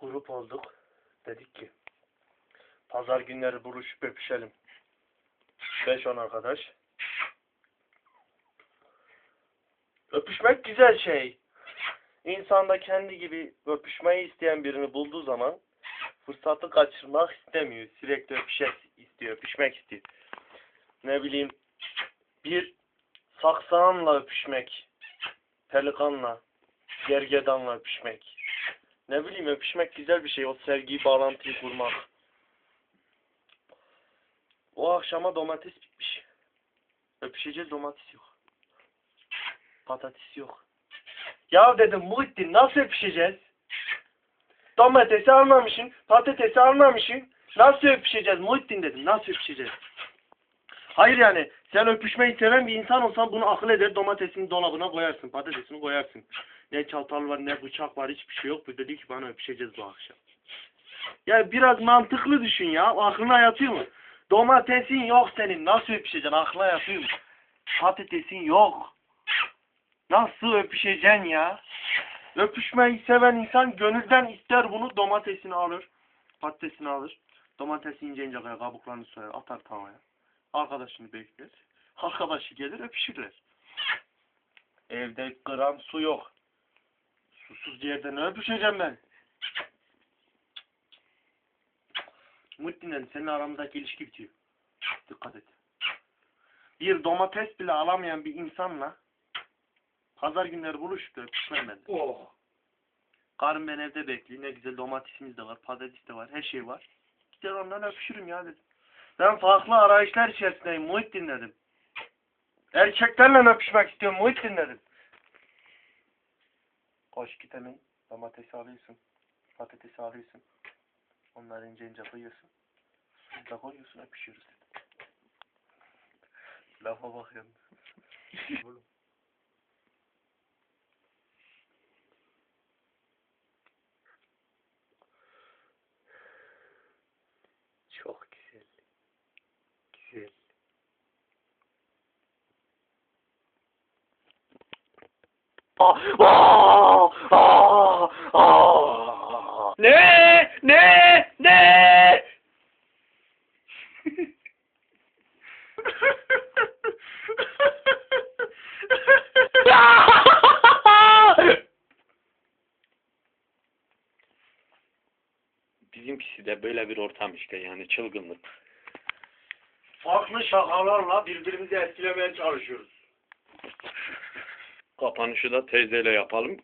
grup olduk. Dedik ki pazar günleri buluşup öpüşelim. 5-10 arkadaş. Öpüşmek güzel şey. İnsan da kendi gibi öpüşmeyi isteyen birini bulduğu zaman fırsatı kaçırmak istemiyor. Sürekli öpüşmek istiyor, öpüşmek istiyor. Ne bileyim bir saksağanla öpüşmek, pelikanla, gergedanla öpüşmek. Ne bileyim öpüşmek güzel bir şey. O sevgiyi, bağlantıyı kurmak. O akşama domates bitmiş. Öpüşeceğiz domates yok. Patates yok. Ya dedim Muhittin nasıl öpüşeceğiz? Domatesi almamışsın, patatesi almamışsın. Nasıl öpüşeceğiz Muhittin dedim. Nasıl öpüşeceğiz? Hayır yani sen öpüşmeyi seven bir insan olsan bunu akıl eder domatesini dolabına koyarsın, patatesini koyarsın. Ne çatal var ne bıçak var hiçbir şey yok. Bu dedi ki bana öpüşeceğiz bu akşam. Ya biraz mantıklı düşün ya. Aklına yatıyor mu? Domatesin yok senin. Nasıl öpüşeceksin? Aklına yatıyor mu? Patatesin yok. Nasıl öpüşeceksin ya? Öpüşmeyi seven insan gönülden ister bunu. Domatesini alır. Patatesini alır. Domatesi ince ince. Kabuklarını soyar. Atar tavaya. Arkadaşını bekler. Arkadaşı gelir öpüşürler. Evde gram su yok. Susuz yerde ne öpüşeceğim ben? Muhittin'le senin aramızdaki ilişki bitiyor. Dikkat et. Bir domates bile alamayan bir insanla pazar günleri buluşup da öpüşmem ben. Oh. Karım ben evde bekliyor. Ne güzel domatesimiz de var, patates de var, her şey var. Gider ondan öpüşürüm ya dedim. Ben farklı arayışlar içerisindeyim Muhittin dedim. Erkeklerle öpüşmek istiyorum Muhittin dedim. Koş git hemen domatesi alıyorsun. Patatesi alıyorsun. Onları ince ince koyuyorsun. Suda koyuyorsun öpüşüyoruz dedim. Lafa bak ya. Oğlum. Çok güzel. Güzel. Ah, ah, ah. Ne? Ne? Ne? Bizimkisi de böyle bir ortam işte yani çılgınlık. Farklı şakalarla birbirimizi etkilemeye çalışıyoruz. Kapanışı da teyzeyle yapalım.